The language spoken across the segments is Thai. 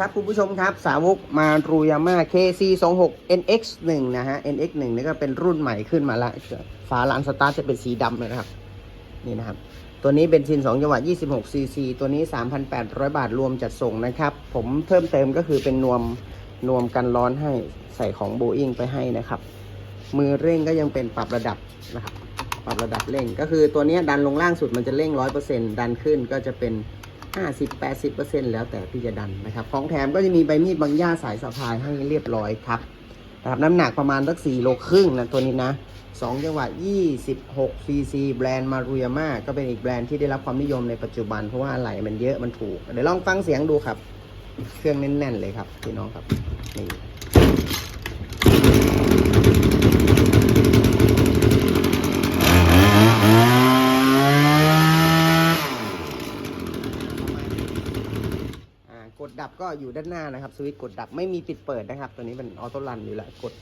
ครับคุณผู้ชมครับสาวกมารูยาม่า KC 2 6 NX 1นะฮะ NX 1นี่ก็เป็นรุ่นใหม่ขึ้นมาละฝาลานสตาร์จะเป็นสีดำเลยนะครับ นี่นะครับ ตัวนี้เบนซิน2จังหวะ26 cc ตัวนี้ 3,800 บาทรวมจัดส่งนะครับ ผมเพิ่มเติมก็คือเป็นนวมนวมกันร้อนให้ใส่ของโบอิงไปให้นะครับ มือเร่งก็ยังเป็นปรับระดับนะครับ ปรับระดับเร่งก็คือตัวนี้ดันลงล่างสุดมันจะเร่ง 100%ดันขึ้นก็จะเป็น 50-80%แล้วแต่พี่จะดันนะครับ ของแถมก็จะมีใบมีดบางย่าสายสะพายให้เรียบร้อยครับนะครับน้ำหนักประมาณสัก4โลครึ่งนะตัวนี้นะ2จังหวะ26 cc แบรนด์มารุยาม่าก็เป็นอีกแบรนด์ที่ได้รับความนิยมในปัจจุบันเพราะว่าอะไหล่มันเยอะมันถูก เดี๋ยวลองฟังเสียงดูครับ เครื่องแน่นๆเลยครับพี่น้องครับนี่ กดดับก็อยู่ด้านหน้านะครับสวิตช์กดดับไม่มีปิดเปิดนะครับ ตัวนี้เป็นออโต้รันอยู่แล้วกด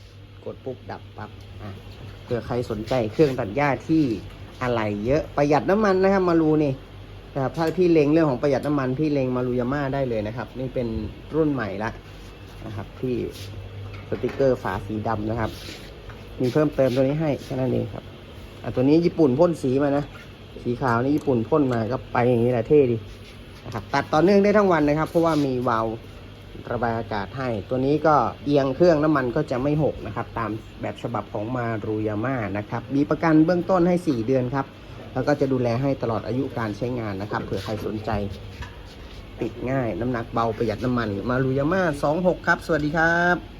กดปุ๊บดับปั๊บอะเผื่อใครสนใจเครื่องตัดหญ้าที่อะไรเยอะประหยัดน้ำมันนะครับ มารูนี่นะครับถ้าพี่เล็งเรื่องของประหยัดน้ำมันพี่เล็งมารูยาม่าได้เลยนะครับ นี่เป็นรุ่นใหม่ละนะครับที่สติกเกอร์ฝาสีดำนะครับ มีเพิ่มเติมตัวนี้ให้แค่นั้นเองครับอะตัวนี้ญี่ปุ่นพ่นสีมานะสีขาวนี่ญี่ปุ่นพ่นมาก็ไปอย่างนี้แหละเท่ดี นะครับตัดต่อเนื่องได้ทั้งวันนะครับ เพราะว่ามีวาล์วระบายอากาศให้ ตัวนี้ก็เอียงเครื่องน้ำมันก็จะไม่หกนะครับ ตามแบบฉบับของมารูยาม่านะครับ มีประกันเบื้องต้นให้ 4 เดือนครับ แล้วก็จะดูแลให้ตลอดอายุการใช้งานนะครับ เผื่อใครสนใจติดง่าย น้ำหนักเบาประหยัดน้ำมัน มารูยาม่า26 ครับ สวัสดีครับ